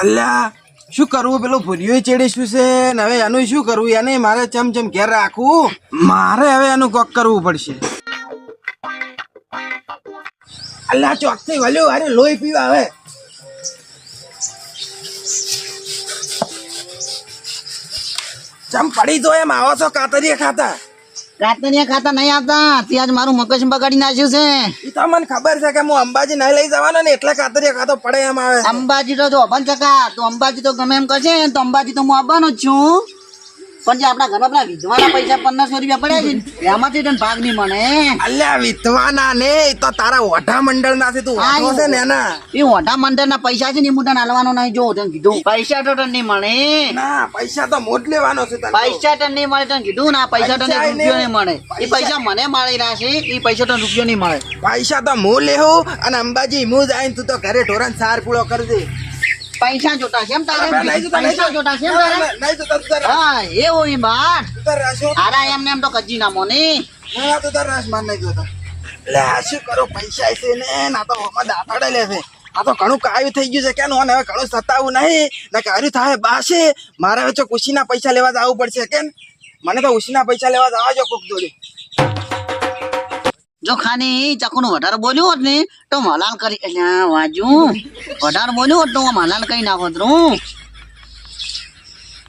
અલ્યા, શું કરવું? પેલું ચેડે શું છે ને હવે એનું શું કરવું? એને મારે ચમ ચમ ઘેર રાખવું. મારે હવે એનું કોક કરવું પડશે. અલ્યા, ચોકથી વળ્યું અરે લોહી પીવા હવે. ચમ પડી તો એમ, આવો છો કાતરીએ ખાતા. રાતને ખાતા નહીં આવતા. ત્યાં જ મારું મગજ બગાડી નાખ્યું છે. એ તો મને ખબર છે કે હું અંબાજી નહીં લઈ જવાનો ને એટલે કાતરિયા ખાતો પડે એમ આવે અંબાજી તો જો અભન ચકા તો અંબાજી તો ગમે એમ કરશે તો અંબાજી તો હું આવવાનો જ છું. પણ જે આપણા ઘરમાં પેલા વિધવાના પૈસા પંદરસો રૂપિયા પડ્યા છે એમાંથી તને ભાગ નહીં મળે. અલ્યા વિધવાના ને તો તારા ઓઢા મંડળ ના છે તું ઓઢો છે ને એના. એ ઓઢા મંદિરના પૈસા છે ને હું તને હાલવાનો નહીં. જો તને કીધું પૈસા તો તને નહીં મળે. ના પૈસા તો મોટ લેવાનો છે તને પૈસા તને નહીં મળે તને કીધું ના પૈસા તને રૂપિયો નહીં. નહીં મળે. એ પૈસા મને મળી રહ્યા છે એ પૈસા તને રૂપિયો નહીં મળે. પૈસા તો હું લેવું અને અંબાજી હું જાય તું તો ઘરે ઢોરણ સાર પૂળો કરજે પૈસા જોતા છે એમ તારે? પૈસા જોતા છે એમ તારે? તું હા એવો એ બાર. તું. આરા એમને એમ તો કજી ના મોને ના, તો તાર રાસ માર નહીં જોતા. લે, શું કરો? પૈસા છે ને ના તો આમાં દાફાડે લે છે. આ તો ઘણું કાયું થઈ ગયું છે કે હવે ઘણું સતાવું નહીં. ને કાયું થાય બાશે મારે હવે ઉશીના પૈસા લેવા જવું પડશે કેમ? મને તો ઉશીના પૈસા લેવા જવા જો કોક જોડે. જો ખાની ચકુનું વધારે બોલ્યું હોત ને, તો મલાલ કરી વાજુ. વધારે બોલ્યું હોત તો હું મલાલ કઈ નાખોત રું.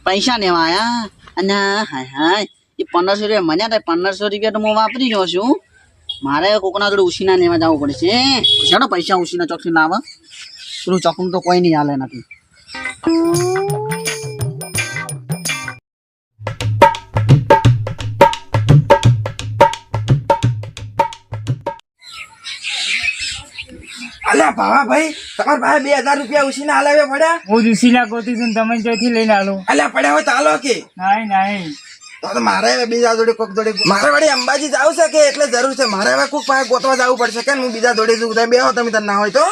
પૈસા લેવા આયા. અને હાય હાય એ પંદરસો રૂપિયા મને થાય પંદરસો રૂપિયા તો હું વાપરી રહ્યો છું. મારે કોકના જોડે ઉછીના લેવા જવું પડશે. ચાલો પૈસા ઉછીના ચોકસી ના આવે પેલું ચકું તો કોઈ નહીં હાલે નથી. અલ્યા ભાવા ભાઈ તમારા પાસે બે હજાર રૂપિયા ઉછીના હલાવે પડ્યા? હું દુશીલા ગોતી છું તમે ચોથી લઈને હાલો અલ્યા પડ્યા હોય તો હાલો કે. નાઈ નાઈ. તો તો મારે બીજા જોડે કોક જોડે મારે વળી અંબાજી જાવ છે કે એટલે જરૂર છે? મારે હવે કોક પાસે ગોતવા જવું પડશે કે હું બીજા જોડે જઉં. બે બેહો તમે તને ના હોય તો.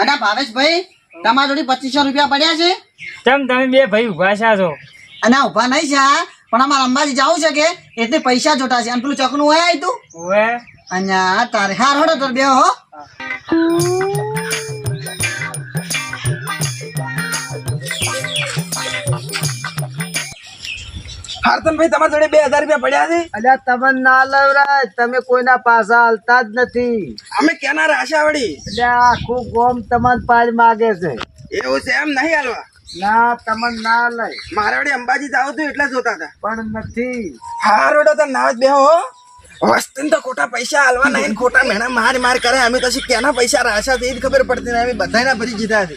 અને ભાવેશભાઈ તમારા જોડે પચીસો રૂપિયા પડ્યા છે? કેમ તમે બે ભાઈ ઊભા છા છો અને ઊભા નહીં છે પણ અમારે અંબાજી જવું છે કે? એટલે પૈસા જોતા છે. અને પેલું ચકનું હોય આવ્યું તું? અને તારે હાર હડો તો બે હો. હારતનભાઈ તમારા જોડે બે હજાર રૂપિયા પડ્યા છે? અલ્યા તમે ના લવરાય. તમે કોઈના પાસા હાલતા જ નથી. અમે કેના રાશા વળી એટલે આખું ગોમ તમને પાડ માગે છે. એવું છે એમ નહીં હાલવા? ના તમન ના લઈ. મારે વળી અંબાજી જાવ તું એટલે જોતા હતા. પણ નથી. હાર વડો તો ના જ બે હો. વસ્તીને તો ખોટા પૈસા હાલવા નહીં ખોટા મેણા માર માર કરે. અમે તો ક્યાંના કેના પૈસા રાશા તે જ ખબર પડતી નહીં અમે બધાના ભરી જીધા છે.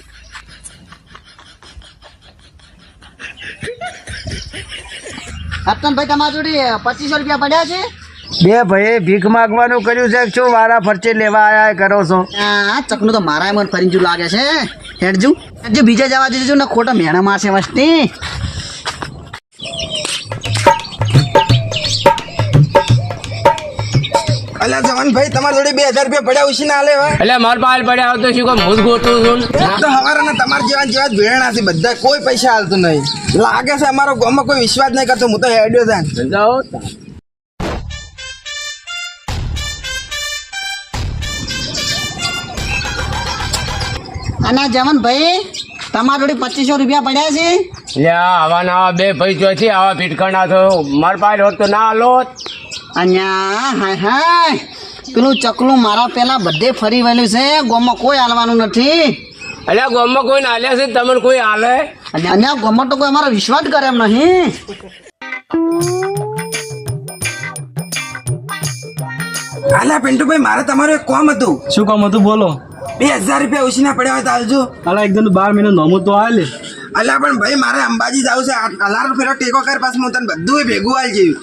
હતનભાઈ તમારા જોડે પચીસો રૂપિયા પડ્યા છે? બે ભાઈ ભીખ માગવાનું કર્યું છે શું વારા ફરચે લેવા આયા કરો છો? આ ચકનું તો મારા મન ફરી લાગે છે હેડજુ. હેડજુ બીજે જવા દેજો ને ખોટા મેણા મારશે વસ્તી. અલ્યા જવાનભાઈ તમારા જોડે બે હજાર રૂપિયા પડ્યા ઉછી ના લેવા એટલે માર પાલ પડ્યા આવતો શું કામ હું ગોતું છું? તો હવારના તમારા જેવા જેવા જ છે બધા કોઈ પૈસા હાલતું નહીં. લાગે છે અમારો ગામમાં કોઈ વિશ્વાસ નહીં કરતો હું તો હેડ્યો થાય અને જવનભાઈ તમારા જોડે પચીસો રૂપિયા પડ્યા છે? લ્યા આવા ના બે ભાઈ છે આવા ફીટકણા તો માર પાસે હોત તો ના આલો અહીંયા હાય હાય. પેલું ચકલું મારા પેલા બધે ફરી વળ્યું છે. ગોમાં કોઈ હાલવાનું નથી. અલ્યા ગોમાં કોઈ ના આલ્યા છે? તમને કોઈ હાલે? અને ગોમાં તો કોઈ અમારો વિશ્વાસ કરે એમ નહીં. અલ્યા પિન્ટુભાઈ મારે તમારું એક કોમ હતું. શું કામ હતું? બોલો. બે હજાર રૂપિયા ઉછીના પડ્યા હોય તો આવજો અલા એકદમ બાર મહિનો નોમું તો આલે અલ્યા પણ ભાઈ મારે અંબાજી જવું છે. અલાર ફેરો ટેકો કર પાછું હું તને બધું ભેગું આવી ગયું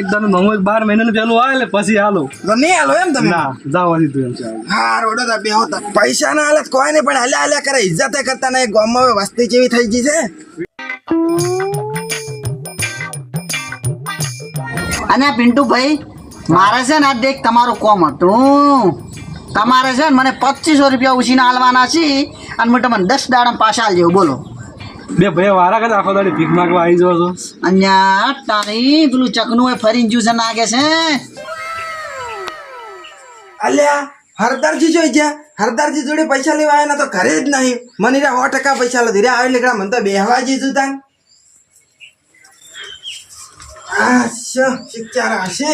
એકદમ નોમું એક બાર મહિનાનું પેલું આલે પછી હાલો. તો નહીં હાલો એમ તમે? ના જાવ હજી તું એમ હા રોડો તા બે હોતા પૈસા ના હાલત કોઈ નહીં પણ હાલ્યા હાલ્યા કરે. ઇજ્જત કરતા નહીં. ગામમાં વસ્તી જેવી થઈ ગઈ છે. અને આ પિન્ટુભાઈ મારે છે ને આ દેખ તમારું કોમ હતું. તમારે છે ને મને પચીસો રૂપિયા ઉછીને હાલવાના છે અને હું તમને દસ દાડા પાછા આલજો બોલો. બે ભાઈ વારા કરે આખો દાડી ભીખ માગવા આવી જાવ છો? અહીંયા તારી પેલું ચકનું હોય ફરીને જ્યુસ નાગે છે? અલ્યા હરદારજી જોઈ ગયા. હરદારજી જોડે પૈસા લેવા આવ્યા ના તો ઘરે જ નહીં. મને રે સો ટકા પૈસા લો ધીરે આવી નીકળ્યા મને તો બેહવા જીધું તાન. આ શું શિક્ષા હશે?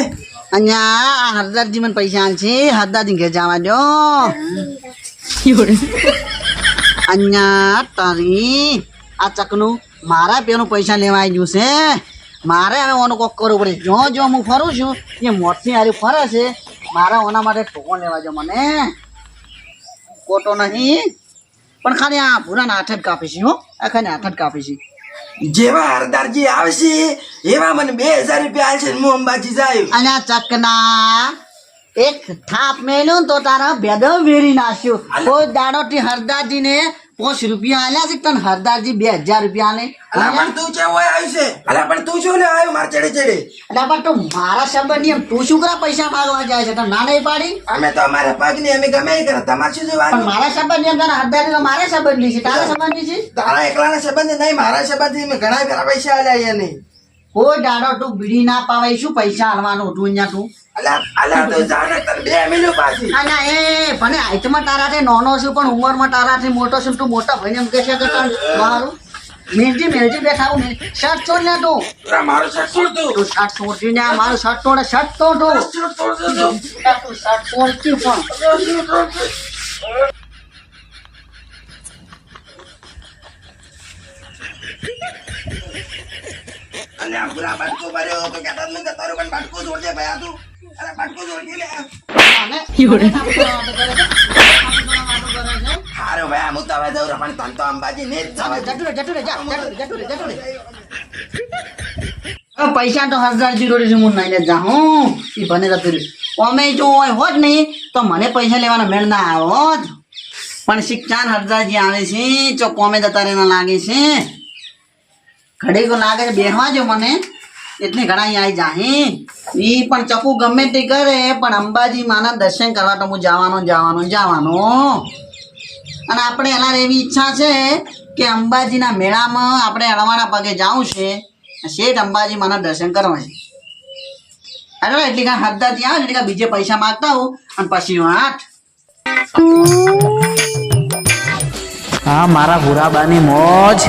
અહીંયા આ હરદારજી મને પૈસા છે. હરદારજી ઘેર જવા દો અહીંયા તારી આ ચકનું મારા પેનું પૈસા લેવા આવી ગયું છે. મારે હવે ઓનું કોક કરવું પડે. જો જો, હું ફરું છું. એ મોટી હારી ફરે છે. મારે ઓના માટે ટોકો લેવા જો મને. કોટો નહીં. પણ ખાલી આ ભૂરાના હાથ જ કાપી છે હો. આ ખાલી હાથ જ કાપી છે જેવા હરદારજી આવશે એવા મને બે હજાર રૂપિયા આવશે ને હું અંબાજી જાય અને આ ચકના એક થાપ મેલ્યું તો તારા ભેદો વેરી નાખ્યું. કોઈ દાડોથી હરદારજીને પાંચ રૂપિયા આલ્યા છે તને હરદારજી બે હજાર રૂપિયા આલે? અલા પણ તું કેવો આવ્યું છે. અલા પણ તું શું લે આવ્યો માર ચડે ચડે? એટલે પણ તું મારા શબ્દ નિયમ તું શું કરા પૈસા માંગવા જાય છે? તને ના નહીં પાડી? અમે તો અમારા પગની અમે ગમે કરે. તમારે શું પણ જોવાનું મારા શબ્દ નિયમ તને હરદારજી તો મારા સંબંધી છે. તારા સંબંધી છે? તારા એકલાના સંબંધ નહીં મારા સંબંધ મેં ઘણા ઘણા પૈસા આલ્યા અહીંયા નહીં. ઓ દાડો તું બીડી ના પાવે શું પૈસા આલવાનું? તું અહીંયા તું? મેલજી મેલજી બેઠા હું શર્ટ છોડ ને તું. મારું શર્ટ છોડ તું. તું શર્ટ છોડતી ને મારું શર્ટ તોડે શર્ટ તોડ તું. શર્ટ છોડ તું તું શર્ટ પણ. અને આ પૂરા બાટકો ભર્યો તો કે તારું પણ બાટકો છોડજે ભાઈ આ તું. અરે બાટકો છોડજે લે. અને હારો ભાઈ આમ તો હવે રે, પણ તને તો અંબાજી ને પૈસા તો હજાર જીરો છે હું નહીં જા હું. એ ભને જતું અમે જો હોત નહીં તો મને પૈસા લેવાનો મેળ ના આવ્યો પણ શિક્ષણ હરદાજી આવે છે ચો કોમે જતા રહેના લાગે છે. ઘડીક લાગે છે બેહવા જો મને. એટલે ઘણા અહીંયા આવી જાહી. ઈ પણ ચકુ ગમે તે કરે, પણ અંબાજી માના દર્શન કરવા તો હું જવાનો જવાનો જવાનો. અને આપણે એના એવી ઈચ્છા છે કે અંબાજીના મેળામાં આપણે અળવાના પગે જવું છે શેઠ અંબાજી માના દર્શન કરવા છે અરે એટલી કાંઈ હદદાથી આવે એટલે કાંઈ બીજે પૈસા માગતા હોઉં, અને પછી આઠ. હા, મારા ભૂરાબાની મોજ.